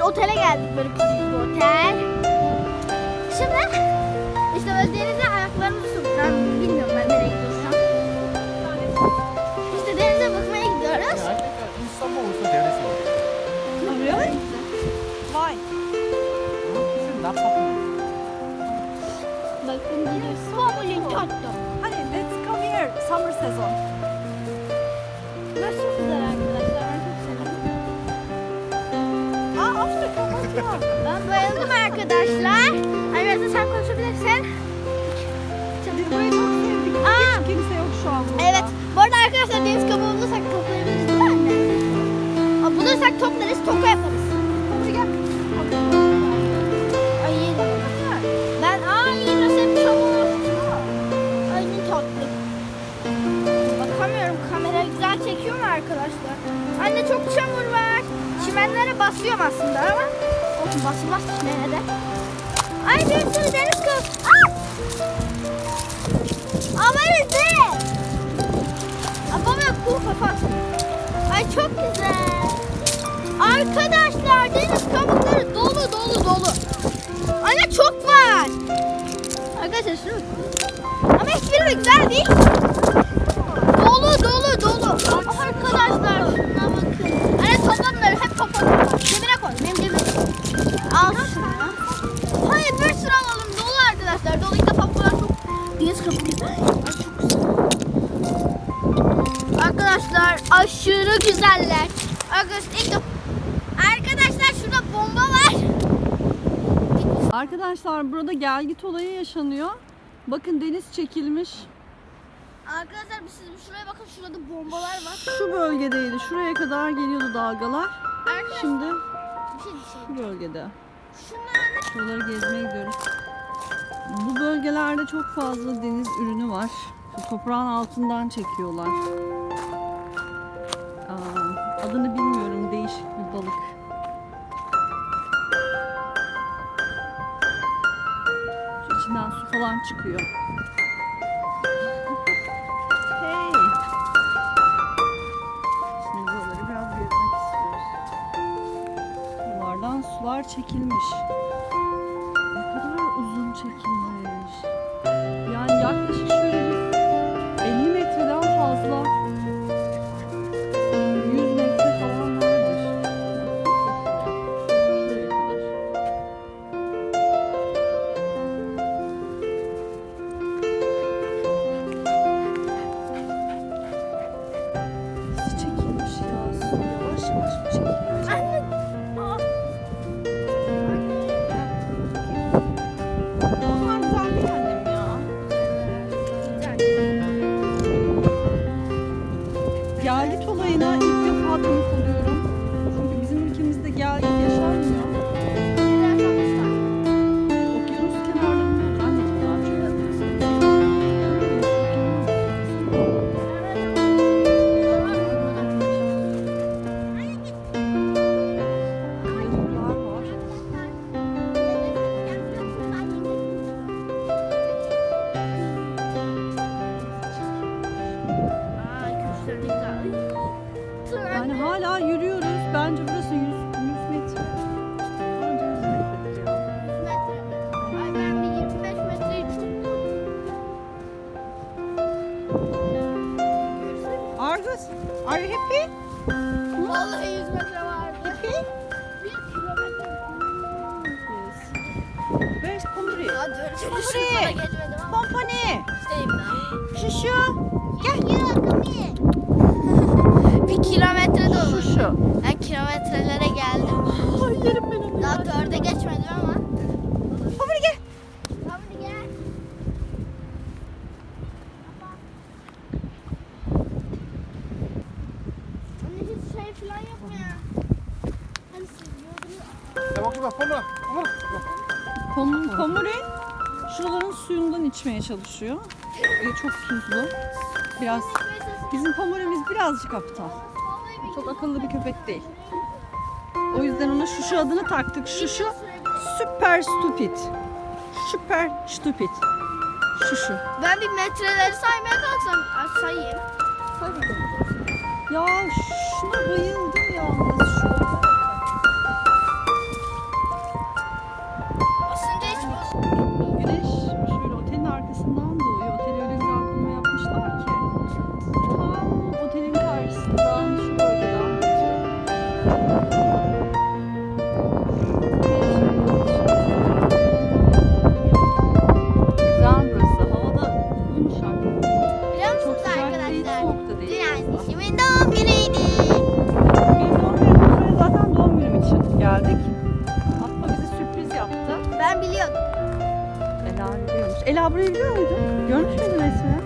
Biz otele geldik böyle küçük bir otel. Şimdi işte böyle denize ayaklarımızı. Ben bilmiyorum ben nereye gidiyorsam. İşte denize bakmaya gidiyoruz. I think in summer also there is one. Oh, really? Why? This is not popular. Bakın gidiyoruz. Swabulin tatlı. Hadi let's come here. Summer sezon. Çok güzel Ben bayıldım arkadaşlar. Ay biraz da sen konuşabilirsin. Biz burayı çok sevdik. Aa! Hiç kimse yok şu an burada. Evet. Bu arada arkadaşlar deniz kabuğu bulursak toplayabiliriz değil mi bulursak toplarız, toka yaparız. Basılmaz çimenlere. Ay bir sürü deniz what is this? Aa baba cool kapat. Ay çok güzel. Arkadaşlar deniz kabukları dolu dolu dolu. Anne çok var. Arkadaşlar şunu Ama hiçbiri de güzel değil. Arkadaşlar burada gelgit olayı yaşanıyor. Bakın deniz çekilmiş. Arkadaşlar siz şuraya bakın şurada bombalar var. Şu bölgedeydi. Şuraya kadar geliyordu dalgalar. Arkadaşlar Şimdi bir şey diyeceğim. bu bölgede. Şunlar Şuraları gezmeye gidiyoruz. Bu bölgelerde çok fazla deniz ürünü var. Şu toprağın altından çekiyorlar. Falan çıkıyor. Hey! Şimdi biraz gezmek istiyoruz. Buralardan sular çekilmiş. Ne kadar uzun çekilmiş. Yani yaklaşık şöyle bir 50 metreden fazla Gelgit olayına ilk defa tanık oluyorum. Hala yürüyoruz. Bence burası 100, 100 metre. Bence 100 metredir ya. Ay ben bir 25 metreyi çok Argus, are you happy? Vallahi 100 metre vardı. Happy? Where's geçmedim ama Pomponi! işteyim. Şuşu! Gel Şuşu! Ben kilometrelere geldim. Ay yerim ben onu Daha dörde geçmedim ama. Kami gel. Anne hiç şey falan yok mu ya? Hani siz yordunuz. Ya bak şurada, pomla, pomla. Pom, Pomri şuraların suyundan içmeye çalışıyor. Ee, çok tuzlu. Biraz bizim Pomuri'miz birazcık aptal. Çok akıllı bir köpek değil. O yüzden ona Şuşu adını taktık. Şuşu süper stupid. Süper stupid. Şuşu. Ben bir metreleri saymaya kalksam ay, sayayım. Say bakalım. Ya şuna bayıldım yalnız şu Ela biliyormuş. Ela burayı biliyor muydu? Görmüş müydün resmini?